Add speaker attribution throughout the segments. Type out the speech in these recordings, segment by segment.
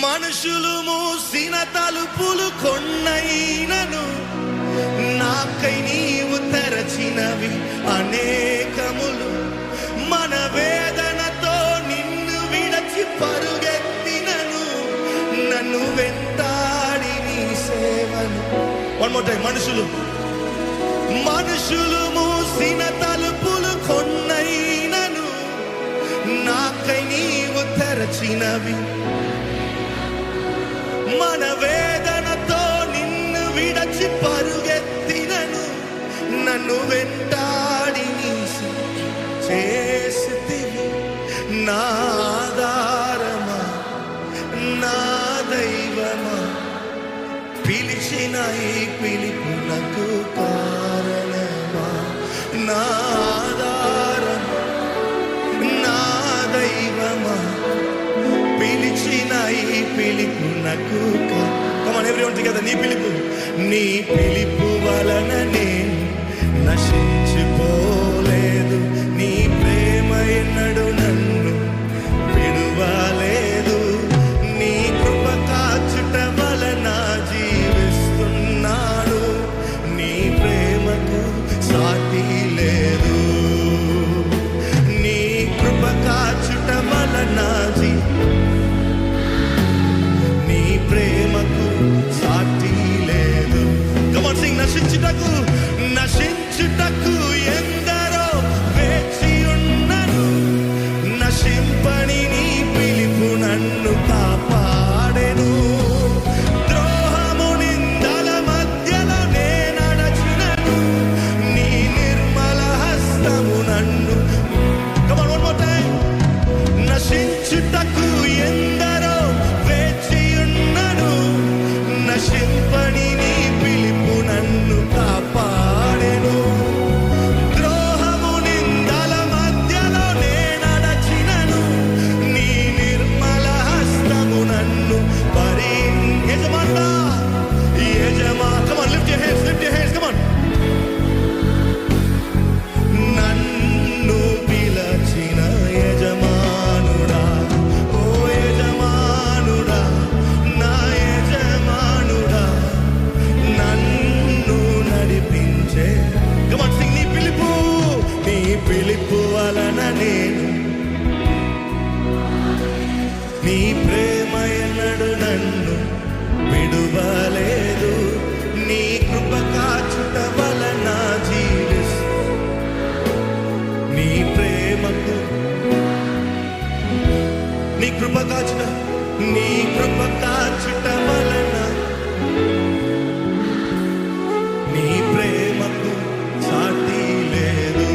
Speaker 1: మనుషులు మూసిన తలుపులు కొన్నైనను నాకై నీవు తెరచినవి అనేకములు. మన వేదనతో నిన్ను విడచి పరుగెత్తినను నన్ను వెంటాడి నీ సేవను. మనుషులు. మనుషులు మూసిన తలుపులు విరచినవి మన వేదనతో నిన్ను విడచి పరుగెత్తినను నన్ను వెంట మనకు Come on everyone together నీ పిలుపు నీ పిలుపు వలననే నశి విడువలేదు. నీ కృప కాచుట వలన జీవిస్తూ నీ ప్రేమకు నీ కృప కాచుట నీ కృప కాచుట వలన నీ ప్రేమకు సాటి లేదు.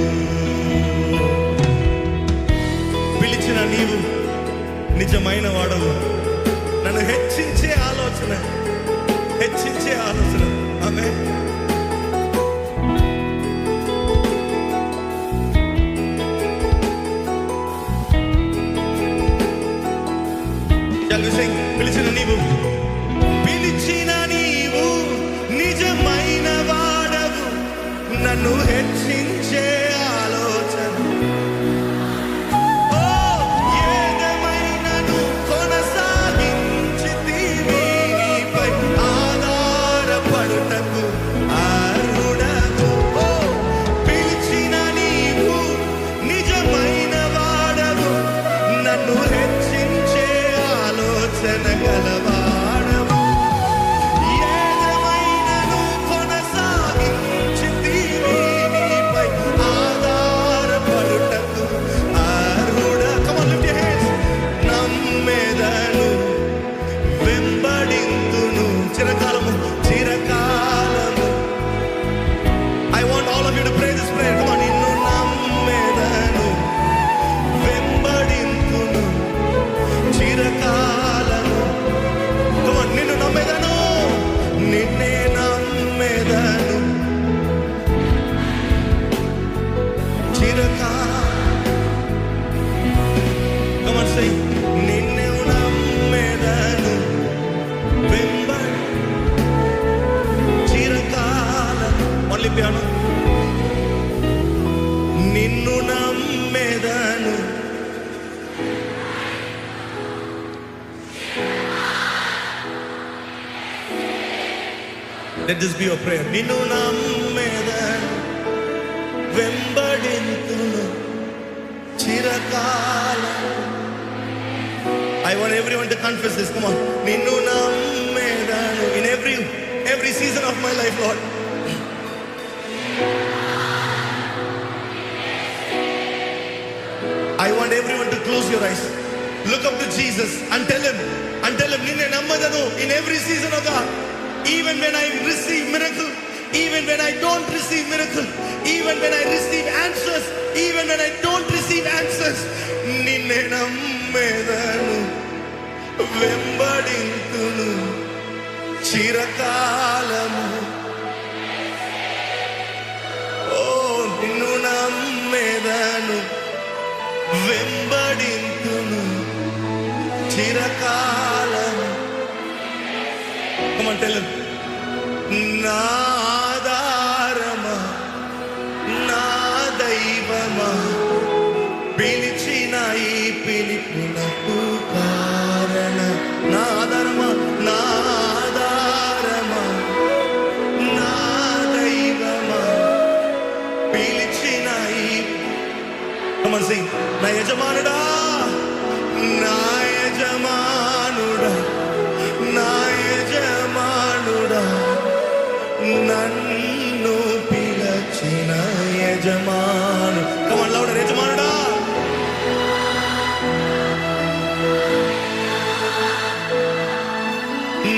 Speaker 1: పిలిచిన నీవు నిజమైన వాడవు. నన్ను హెచ్చించే ఆలోచన. హెచ్చించే ఆలోచన. ఆమె పిలిచిన నీవు. పిలిచిన నీవు నిజమైన వాడవు. నన్ను హెచ్చించ let this be your prayer నిన్ను నమ్మేదను వెంబడింతును చిరకాలం I want everyone to confess this. Come on. నిన్ను నమ్మేదను in every every season of my life, Lord. I want everyone to close your eyes. Look up to Jesus and tell him, and tell him, నిన్నే నమ్మదను in every season of God. Even when I receive miracle, even when I don't receive miracle, even when I receive answers, even when I don't receive answers, నిన్నే నమ్మేదను వెంబడింతును చిరకాలము ఓ నిన్ను నమ్మేదను వెంబడింతును చిరకాలము Come on, tell him. నా నా దైవమా పిలిచిన ఈ పిలుపునకు యజమాను కమన్ లౌడర్ యజమానుడా.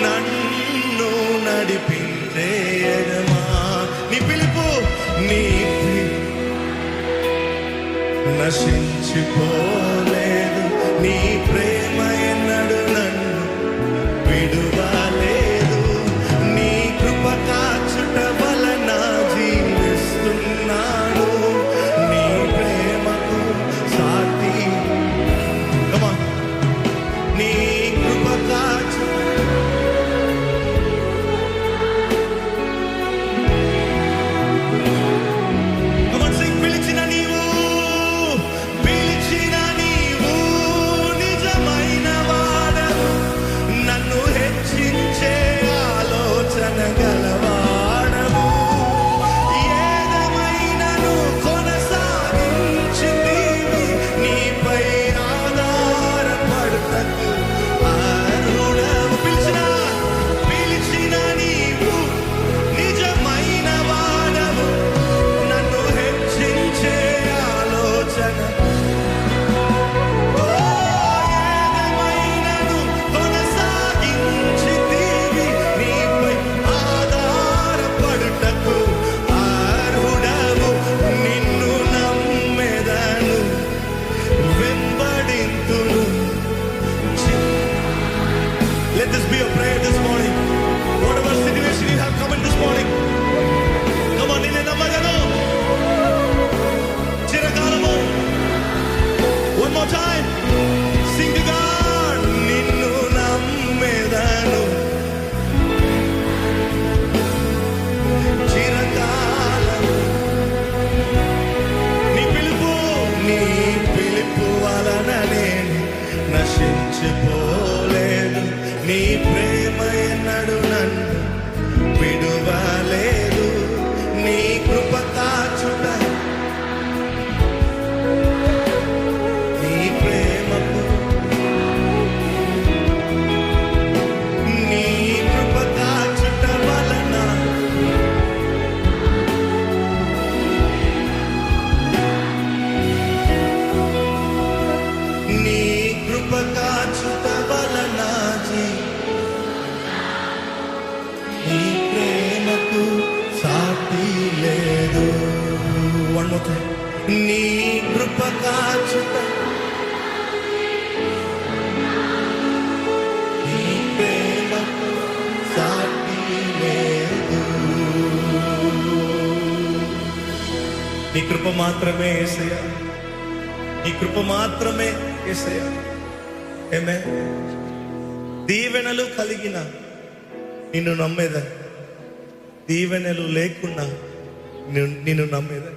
Speaker 1: నన్ను నడిపించే యజమా నీ పిలుపు నీ నశించిపో నీ కృప కాచుట నీ కృప మాత్రమే ఏసయ్యా. నీ కృప మాత్రమే ఏసయ్యా. ఏమే దీవెనలు కలిగిన నిన్ను నమ్మేదా దీవెనలు లేకుండా నిన్ను నమ్మేదా